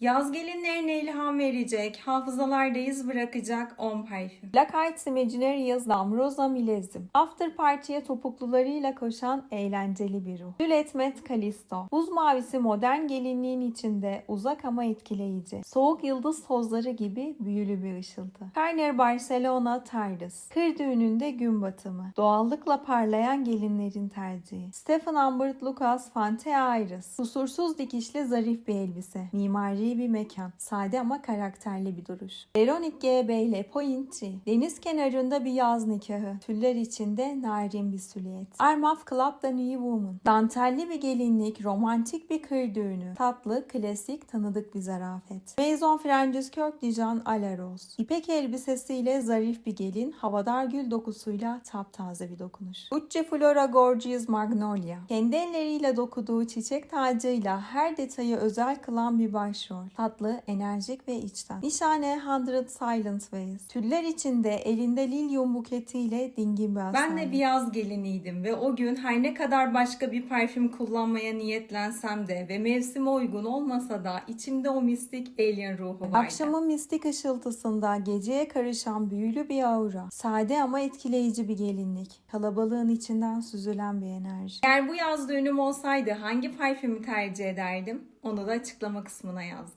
Yaz gelinlerine ilham verecek, hafızalarda iz bırakacak 10 parfüm. Black Eyed Imaginarius Namroza Milezim. After Party'ye topuklularıyla koşan eğlenceli bir ruh. Juliet Met Callisto. Buz mavisi modern gelinliğin içinde uzak ama etkileyici. Soğuk yıldız tozları gibi büyülü bir ışıltı. Carner Barcelona Tardis. Kır düğününde gün batımı. Doğallıkla parlayan gelinlerin tercihi. Stephen Ambert Lucas Fante Iris. Kusursuz dikişli zarif bir elbise. Mimari bir mekan. Sade ama karakterli bir duruş. Veronik GB ile Pointy. Deniz kenarında bir yaz nikahı. Tüller içinde narin bir silüet. Armaf Club The New Woman. Dantelli bir gelinlik, romantik bir kır düğünü. Tatlı, klasik, tanıdık bir zarafet. Maison Francis Kirk Dijon Alaros. İpek elbisesiyle zarif bir gelin, havadar gül dokusuyla taptaze bir dokunuş. Gucci Flora Gorgeous Magnolia. Kendi elleriyle dokuduğu çiçek tacıyla her detayı özel kılan bir başrol. Tatlı, enerjik ve içten. Nişane 100 Silent Ways. Tüller içinde elinde lilyum buketiyle dingin bir Ben asalet. de bir yaz geliniydim ve o gün her ne kadar başka bir parfüm kullanmaya niyetlensem de ve mevsime uygun olmasa da içimde o mistik alien ruhu vardı. Akşamın mistik ışıltısında geceye karışan büyülü bir aura. Sade ama etkileyici bir gelinlik. Kalabalığın içinden süzülen bir enerji. Eğer bu yaz düğünüm olsaydı hangi parfümü tercih ederdim? Onu da açıklama kısmına yazdım.